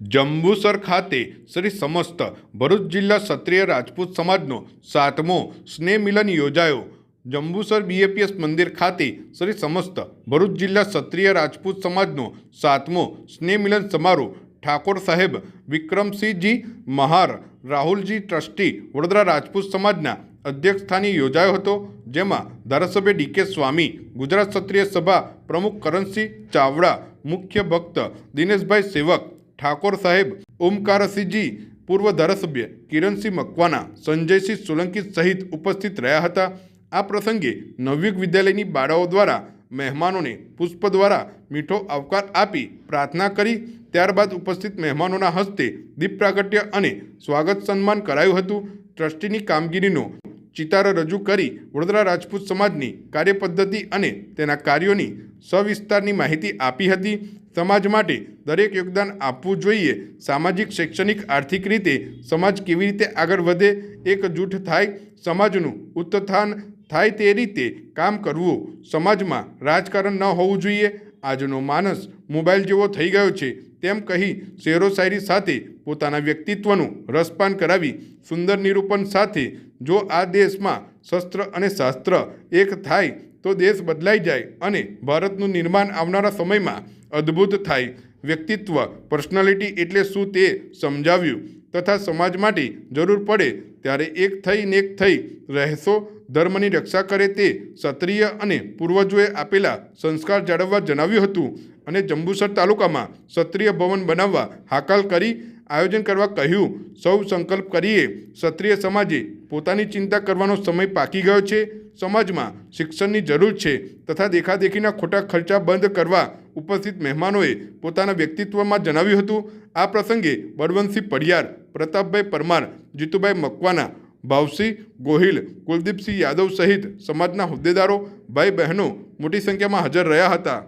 જંબુસર ખાતે શ્રી સમસ્ત ભરૂચ જિલ્લા ક્ષત્રિય રાજપૂત સમાજનો સાતમો સ્નેહ મિલન યોજાયો. જંબુસર બીએપીએસ મંદિર ખાતે શ્રી સમસ્ત ભરૂચ જિલ્લા ક્ષત્રિય રાજપૂત સમાજનો સાતમો સ્નેહ મિલન સમારોહ ઠાકોર સાહેબ વિક્રમસિંહજી મહાર, રાહુલજી ટ્રસ્ટી, વડોદરા રાજપૂત સમાજના અધ્યક્ષસ્થાને યોજાયો હતો, જેમાં ધારાસભ્ય ડીકે સ્વામી, ગુજરાત ક્ષત્રિય સભા પ્રમુખ કરણસિંહ ચાવડા, મુખ્ય ભક્ત દિનેશભાઈ સેવક ઠાકોર સાહેબ ઓમકારસિંહજી પૂર્વ ધારાસભ્ય કિરણસિંહ મકવાના, સંજયસિંહ સોલંકી સહિત ઉપસ્થિત રહ્યા હતા. આ પ્રસંગે નવયુગ વિદ્યાલયની બાળાઓ દ્વારા મહેમાનોને પુષ્પ દ્વારા મીઠો આવકાર આપી પ્રાર્થના કરી. ત્યારબાદ ઉપસ્થિત મહેમાનોના હસ્તે દીપ પ્રાગટ્ય અને સ્વાગત સન્માન કરાયું હતું. ટ્રસ્ટીની કામગીરીનો ચિતાર રજૂ કરી વડોદરા રાજપૂત સમાજની કાર્યપદ્ધતિ અને તેના કાર્યોની સવિસ્તારની માહિતી આપી હતી. સમાજ માટે દરેક યોગદાન આપવું જોઈએ. સામાજિક, શૈક્ષણિક, આર્થિક રીતે સમાજ કેવી રીતે આગળ વધે એકજૂઠ થાય, સમાજનું ઉત્થાન થાય તે રીતે કામ કરવું. સમાજમાં રાજકારણ ન હોવું જોઈએ. આજનો માણસ મોબાઈલ જેવો થઈ ગયો છે. તેમ કહી શેરો શાયરી સાથે પોતાના વ્યક્તિત્વનું રસપાન કરાવી સુંદર નિરૂપણ સાથે જો આ દેશમાં શસ્ત્ર અને શાસ્ત્ર એક થાય તો દેશ બદલાઈ જાય અને ભારતનું નિર્માણ આવનારા સમયમાં અદ્ભુત થાય. વ્યક્તિત્વ પર્સનાલિટી એટલે શું તે સમજાવ્યું તથા સમાજ માટે જરૂર પડે ત્યારે એક થઈ એક થઈ રહેશો. ધર્મની રક્ષા કરે તે ક્ષત્રિય અને પૂર્વજોએ આપેલા સંસ્કાર જાળવવા જણાવ્યું હતું અને જંબુસર તાલુકામાં ક્ષત્રિય ભવન બનાવવા હાકલ કરી આયોજન કરવા કહ્યું. સૌ સંકલ્પ કરીએ, ક્ષત્રિય સમાજે પોતાની ચિંતા કરવાનો સમય પાકી ગયો છે. સમાજમાં શિક્ષણની જરૂર છે તથા દેખાદેખીના ખોટા ખર્ચા બંધ કરવા ઉપસ્થિત મહેમાનોએ પોતાના વ્યક્તિત્વમાં જણાવ્યું હતું, આ પ્રસંગે બળવંતસિંહ પડિયાર, પ્રતાપભાઈ પરમાર, જીતુભાઈ મકવાના, ભાવસિંહ ગોહિલ, કુલદીપસિંહ યાદવ સહિત સમાજના હોદ્દેદારો, ભાઈ બહેનો મોટી સંખ્યામાં હાજર રહ્યા હતા.